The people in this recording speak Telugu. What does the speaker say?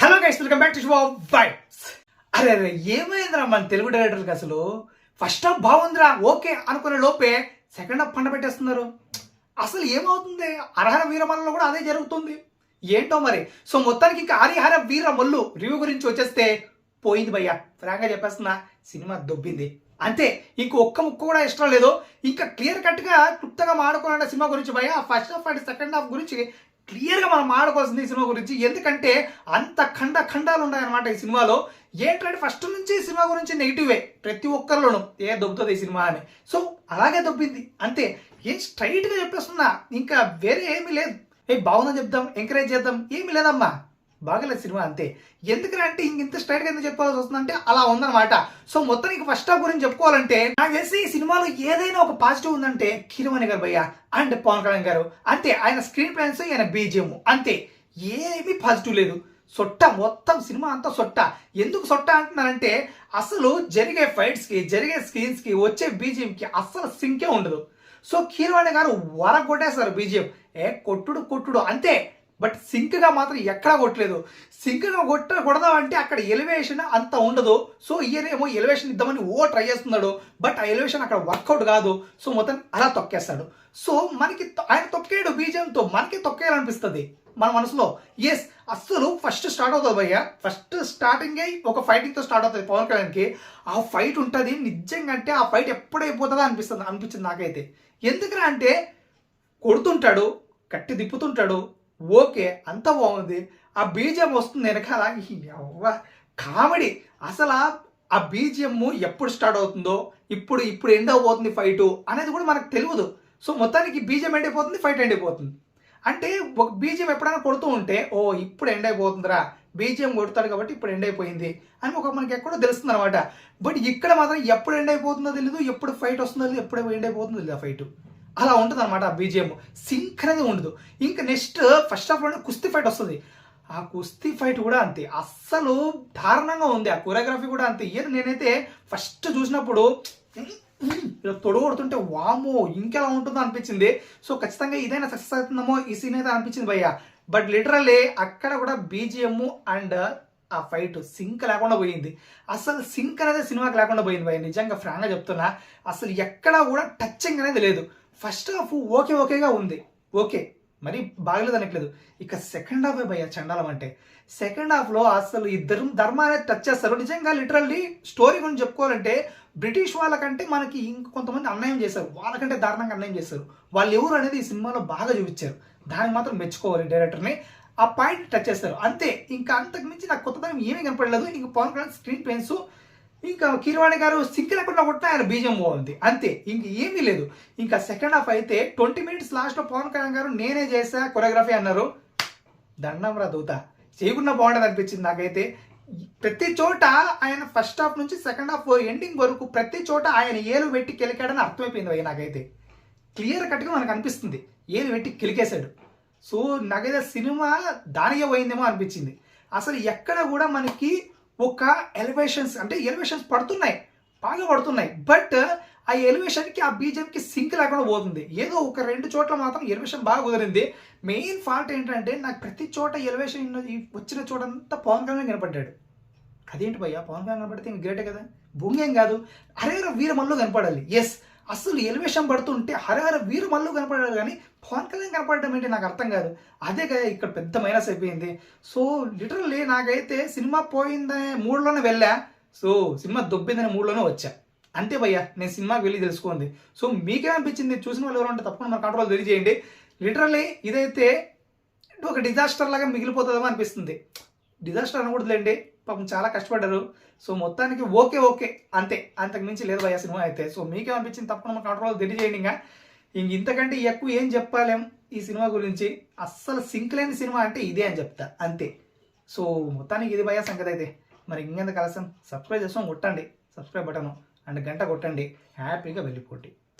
Hello guys welcome back to show vibes అరే అరే ఏమైందిరా మన తెలుగు డైరెక్టర్కి అసలు? ఫస్ట్ హాఫ్ బాగుందిరా ఓకే అనుకునే లోపే సెకండ్ హాఫ్ పండ పెట్టేస్తున్నారు. అసలు ఏమవుతుంది? అర్హర వీరమల్లలో కూడా అదే జరుగుతుంది. ఏంటో మరి? సో మొత్తానికి ఇంకా హరిహర వీర మల్లు రివ్యూ గురించి వచ్చేస్తే పోయింది భయ్యా. ఫ్రాంక్గా చెప్పేస్తున్నా సినిమా దొబ్బింది. అంతే ఇంక ఒక్క ముక్క కూడా ఇష్టం లేదు. ఇంకా క్లియర్ కట్గా క్లుప్తంగా మాడుకోవాలన్న సినిమా గురించి భయ్యా first half and second half గురించి క్లియర్గా మనం మాడుకోవాల్సింది ఈ సినిమా గురించి. ఎందుకంటే అంత ఖండ ఖండాలు ఉన్నాయన్నమాట ఈ సినిమాలో. ఏంటంటే ఫస్ట్ నుంచి ఈ సినిమా గురించి నెగిటివే ప్రతి ఒక్కరిలోనూ. ఏ దొబ్బుతుంది ఈ సినిమా అని. సో అలాగే దొబ్బింది. అంతే. ఏం స్ట్రైట్గా చెప్పేస్తున్నా. ఇంకా వేరే ఏమీ లేదు. ఏ బాగుందని చెప్దాం. ఎంకరేజ్ చేద్దాం. ఏమీ లేదమ్మా. బాగలేదు సినిమా అంతే. ఎందుకంటే ఇంక ఇంత స్ట్రైట్గా ఎందుకు చెప్పుకోవాల్సి వస్తుందంటే అలా ఉందన్నమాట. సో మొత్తానికి ఫస్ట్ హాఫ్ గురించి చెప్పుకోవాలంటే నాకు తెలిసి ఈ సినిమాలో ఏదైనా ఒక పాజిటివ్ ఉందంటే కిరమణి గారు భయ్య అండ్ పవన్ కళ్యాణ్ గారు. అంతే ఆయన స్క్రీన్ ప్లాన్స్ ఆయన బీజిఎం అంతే ఏమీ పాజిటివ్ లేదు. సొట్ట మొత్తం సినిమా అంతా సొట్ట. ఎందుకు సొట్ట అంటున్నారంటే అసలు జరిగే ఫైట్స్కి జరిగే స్క్రీన్స్కి వచ్చే బీజిఎం కి అస్సలు సింకే ఉండదు. సో కీరవాణి గారు వర కొట్టేస్తారు బీజిఎం ఏ కొట్టుడు కొట్టుడు. అంతే బట్ సింక్గా మాత్రం ఎక్కడా కొట్టలేదు. సింక్గా కొట్ట కొడదాం అంటే అక్కడ ఎలివేషన్ అంత ఉండదు. సో ఇయర్ ఏమో ఎలివేషన్ ఇద్దామని ఓ ట్రై చేస్తున్నాడు. బట్ ఆ ఎలివేషన్ అక్కడ వర్కౌట్ కాదు. సో మొత్తం అలా తొక్కేస్తాడు. సో మనకి ఆయన తొక్కేయడు బీజంతో మనకి తొక్కేయాలనిపిస్తుంది. మన మనసులో. ఎస్ అస్సలు ఫస్ట్ స్టార్ట్ అవుతుంది భయ్య. ఫస్ట్ స్టార్టింగ్ ఒక ఫైటింగ్తో స్టార్ట్ అవుతుంది పవన్ కళ్యాణ్కి. ఆ ఫైట్ ఉంటుంది నిజంగా అంటే ఆ ఫైట్ ఎప్పుడైపోతుందో అనిపిస్తుంది అనిపించింది నాకైతే. ఎందుకంటే అంటే కొడుతుంటాడు కట్టి తిప్పుతుంటాడు ఓకే అంత బాగుంది. ఆ బీజిఎం వస్తుంది వెనకాల కామెడీ. అసలు ఆ- ఆ బీజిఎం ఎప్పుడు స్టార్ట్ అవుతుందో ఇప్పుడు ఇప్పుడు ఎండ్ అవబోతుంది ఫైట్ అనేది కూడా మనకు తెలియదు సో మొత్తానికి బీజిఎం ఎండ్ అయిపోతుంది ఫైట్ ఎండ్ అయిపోతుంది. అంటే ఒక బీజిఎం ఎప్పుడైనా కొడుతూ ఉంటే ఓ ఇప్పుడు ఎండ్ అయిపోతుందిరా. బీజిఎం కొడతాడు కాబట్టి ఇప్పుడు ఎండ్ అయిపోయింది అని ఒక మనకి ఎక్కడో తెలుస్తుంది అనమాట బట్ ఇక్కడ మాత్రం ఎప్పుడు ఎండ్ అయిపోతుందో తెలియదు ఎప్పుడు ఫైట్ వస్తుందో తెలియదు ఎప్పుడు ఎండ్ అయిపోతుందో తెలియదు ఆ ఫైట్. అలా ఉంటుంది అనమాట ఆ బీజిఎం సింక్ అనేది ఉండదు. ఇంకా నెక్స్ట్ ఫస్ట్ ఆఫ్ ఆల్ కుస్తీ ఫైట్ వస్తుంది. ఆ కుస్తీ ఫైట్ కూడా అంతే. అస్సలు దారుణంగా ఉంది. ఆ కొరియోగ్రఫీ కూడా అంతే. ఏదో నేనైతే ఫస్ట్ చూసినప్పుడు ఇలా తొడగొడుతుంటే వామో ఇంకెలా ఉంటుందో అనిపించింది. సో ఖచ్చితంగా ఇదైనా సక్సెస్ అవుతుందేమో ఈ సీన్ అయితే అనిపించింది భయ్య. బట్ లిటరల్లీ అక్కడ కూడా బీజిఎం అండ్ ఆ ఫైట్ సింక్ లేకుండా పోయింది. అసలు సింక్ అనేది సినిమాకి లేకుండా పోయింది భయ. నిజంగా ఫ్రాంక్గా చెప్తున్నా అసలు ఎక్కడా కూడా టచ్చింగ్ అనేది లేదు. ఫస్ట్ హాఫ్ ఓకే ఓకేగా ఉంది. ఓకే మరి బాగలేదు అనట్లేదు. ఇక సెకండ్ హాఫ్ భయ చండాలం అంటే. సెకండ్ హాఫ్లో అసలు ఇద్దరు అనేది టచ్ చేస్తారు. నిజంగా లిటరల్లీ స్టోరీ గురించి చెప్పుకోవాలంటే బ్రిటిష్ వాళ్ళకంటే మనకి ఇంకొంతమంది అన్యాయం చేశారు. వాళ్ళకంటే దారుణంగా అన్యాయం చేశారు. వాళ్ళు ఎవరు అనేది ఈ సినిమాలో బాగా చూపించారు. దానికి మాత్రం మెచ్చుకోవాలి డైరెక్టర్ని ఆ పాయింట్ టచ్ చేస్తారు. అంతే. ఇంకా అంతకు మించి నాకు కొత్తదనం ఏమీ కనపడలేదు. ఇంకా పవన్ కళ్యాణ్ స్క్రీన్ పెయిన్స్ ఇంకా కీరవాణి గారు సింక్ లేకుండా కొట్టిన ఆయన బీజం బాగుంది. అంతే. ఇంక ఏమీ లేదు. ఇంకా సెకండ్ హాఫ్ అయితే ట్వంటీ మినిట్స్ లాస్ట్లో పవన్ కళ్యాణ్ గారు నేనే చేసా కొరియోగ్రఫీ అన్నారు. దండం రా దూత. చేయకుండా బాగుండదు అనిపించింది నాకైతే. ప్రతి చోట ఆయన ఫస్ట్ హాఫ్ నుంచి సెకండ్ హాఫ్ ఎండింగ్ వరకు ప్రతి చోట ఆయన ఏలు వెట్టి కెలికాడని అర్థమైపోయింది నాకైతే. క్లియర్ కట్గా మనకు అనిపిస్తుంది. ఏలు వెట్టి కిలికేశాడు. సో నాకైతే సినిమా దానికే పోయిందేమో అనిపించింది. అసలు ఎక్కడ కూడా మనకి ఒక ఎలివేషన్స్ అంటే ఎలివేషన్స్ పడుతున్నాయి బాగా పడుతున్నాయి. బట్ ఆ ఎలివేషన్కి ఆ బీజేపీకి సింక్ లేకుండా పోతుంది. ఏదో ఒక రెండు చోట్ల మాత్రం ఎలివేషన్ బాగా కుదిరింది. మెయిన్ ఫాల్ట్ ఏంటంటే నాకు ప్రతి చోట ఎలివేషన్ వచ్చిన చోటంతా పవన్ కళ్యాణ్ కనపడ్డాడు. అదేంటి భయ్యా? పవన్ కళ్యాణ్ కనపడితే గ్రేటే కదా? భూంగేం కాదు. అరే వీరమల్లో కనపడాలి. ఎస్ అసలు ఎలివేషన్ పడుతుంటే హరహర వీరు మళ్ళీ కనపడారు కానీ పవన్ కళ్యాణ్ కనపడడం ఏంటి నాకు అర్థం కాదు. అదే కదా ఇక్కడ పెద్ద మైనస్ అయిపోయింది. సో లిటరల్లీ నాకైతే సినిమా పోయిందనే మూడులోనే వెళ్ళా. సో సినిమా దొబ్బిందనే మూడులోనే వచ్చా. అంతే భయ్యా నేను సినిమాకి వెళ్ళి తెలుసుకోండి సో మీకేమనిపించింది చూసిన వాళ్ళు ఎవరు ఉంటే తప్పకుండా మన కంట్రోల్ తెలియజేయండి. లిటరల్లీ ఇదైతే ఒక డిజాస్టర్ లాగా మిగిలిపోతుందేమో అనిపిస్తుంది. డిజాస్టర్ అనకూడదులేండి. పాపం చాలా కష్టపడ్డారు. సో మొత్తానికి ఓకే ఓకే. అంతే. అంతకు మించి లేదు భయ్యా సినిమా అయితే. సో మీకేమనిపించింది తప్పకుండా మన కంట్రోల్ తెలియజేయండి ఇంకా. ఇంక ఇంతకంటే ఎక్కువ ఏం చెప్పలేం ఈ సినిమా గురించి. అస్సలు సింక్ లేని సినిమా అంటే ఇదే అని చెప్తా. అంతే. సో మొత్తానికి ఇది భయ్యా సంగతి అయితే. మరి ఇంకెంత కలసం సబ్స్క్రైబ్ చేస్తాం కొట్టండి. సబ్స్క్రైబ్ బటను అండ్ గంట కొట్టండి. హ్యాపీగా వెళ్ళిపోండి.